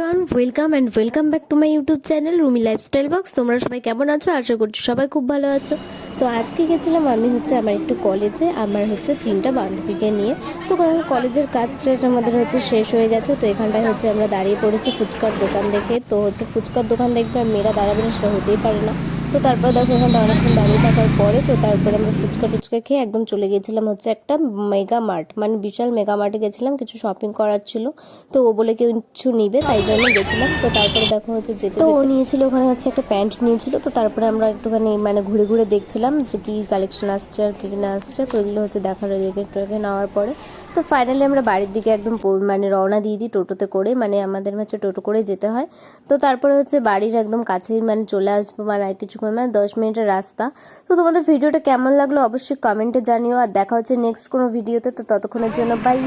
Everyone welcome and welcome back to my YouTube channel Rumi lifestyle box তোমরা সবাই কেমন আছো? আশা করছি সবাই খুব ভালো আছো। তো আজকে গেছিলাম আমি হচ্ছে আমার একটু কলেজে আমার হচ্ছে তিনটা বান্ধবীকে নিয়ে। তো কলেজের কাজ টাজ আমাদের হচ্ছে শেষ হয়ে গেছে, তো এখানটায় হচ্ছে আমরা দাঁড়িয়ে পড়েছি ফুচকার দোকান দেখে। তো হচ্ছে ফুচকার দোকান দেখবে আর মেয়েরা দাঁড়াবে না, সেটা হতেই পারে না। তো তারপরে দেখো ওখানটা অনেকক্ষণ দাঁড়িয়ে থাকার পরে তো তারপরে আমরা ফুচকা টুচকা খেয়ে একদম চলে গেছিলাম হচ্ছে একটা মেগা মার্ট মানে বিশাল মেগা মার্টে গেছিলাম কিছু শপিং করার ছিল। তো ও বলে কেউ কিছু নিবে তাই জন্য গেছিলাম। তো তারপরে দেখো হচ্ছে যেতে তো ও নিয়েছিল ওখানে হচ্ছে একটা প্যান্ট নিয়েছিল তো তারপরে আমরা একটুখানি মানে ঘুরে ঘুরে দেখছিলাম যে কি কালেকশন আসছে আর কী না আসছে। তো এগুলো হচ্ছে দেখার রেখে টেকে নেওয়ার পরে তো ফাইনালি আমরা বাড়ির দিকে একদম মানে রওনা দিয়ে দিই টোটোতে করে মানে আমাদের হচ্ছে টোটো করে যেতে হয়। তো তারপরে হচ্ছে বাড়ির একদম কাছেই মানে চলে আসব মানে আর কিছুক্ষণ মানে দশ মিনিটের রাস্তা। তো তোমাদের ভিডিওটা কেমন লাগল অবশ্যই কমেন্টে জানিও, আর দেখা হচ্ছে নেক্সট কোনো ভিডিওতে তো ততক্ষণের জন্য বাই